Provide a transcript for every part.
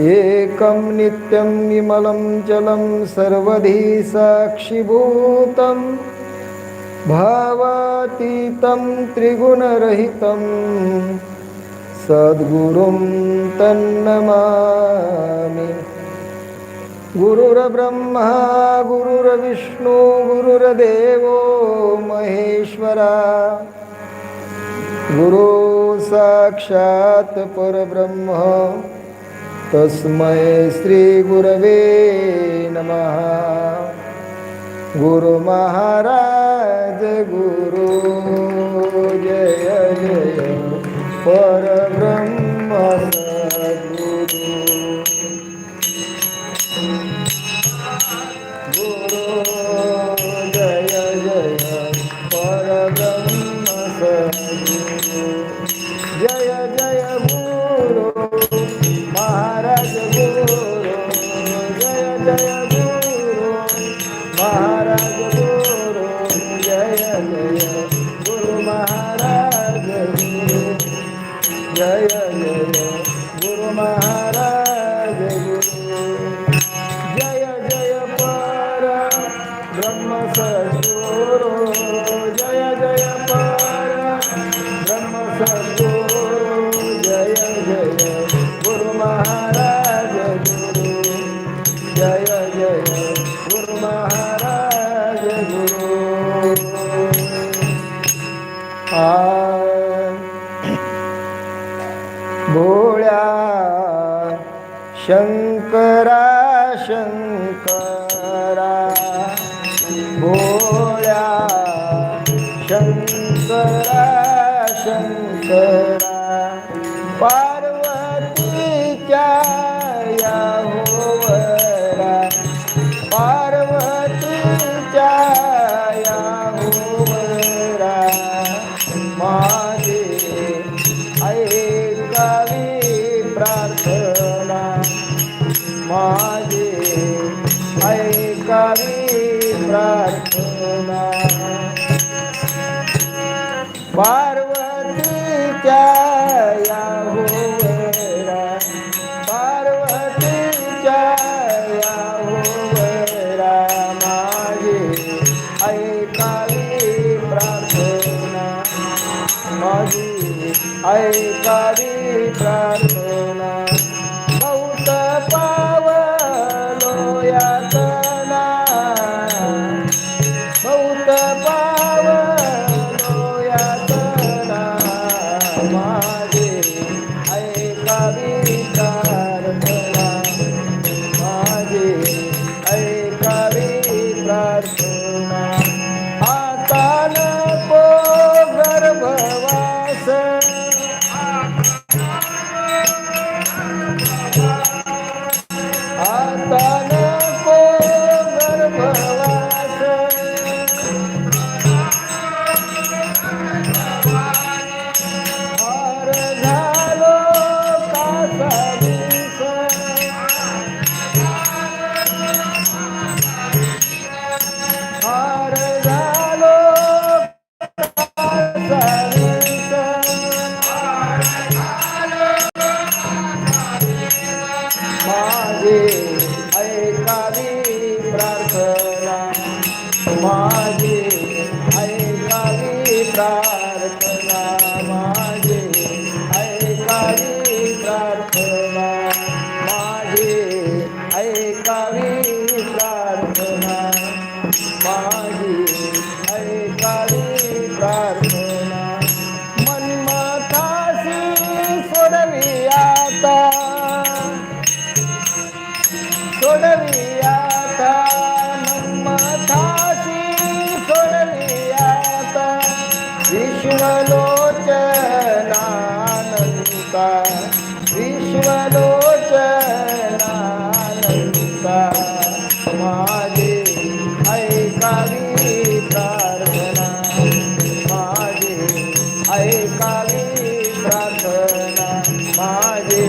एकं नित्यं विमलं जलं सर्वधी साक्षिभूतं भावातीतं त्रिगुणरहितं सद्गुरुं तन्नमामि। गुरुर्ब्रह्मा गुरुर्विष्णु गुरुर्देवो महेश्वरा। गुरु साक्षात् परब्रह्म. तस्मै श्रीगुरवे नमः. गुरुमहाराज गुरु जय जय. परब्रह्म. सद्गुरु जय जय गुरु महाराज शंकरा शंकरा भोळ्या शंकरा. शंकरा पार्वतीच्या या होवरा पार्वतीच्या या होवरा माझे ऐकावी प्रार्थना माझे ऐकावी प्रार्थना ऐकावी प्रार्थना. बहुत पावलो यातना. बहुत पावलो यातना. माझे ऐकावी प्रार्थना. माझे ऐकावी प्रार्थना. माझे ऐकावी प्रार्थना. माझे ऐकावी प्रार्थना. माझे ऐकावी प्रार्थना. माझी विश्वलोचनानंता विश्वलोचनानंता माझे ऐकावी प्रार्थना माझे ऐकावी प्रार्थना माझे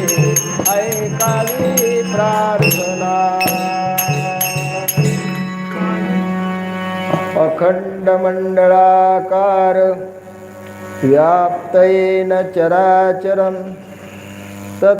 ऐकावी प्रार्थना. अखंड मंडळाकार व्याप्तयेन चराचरम्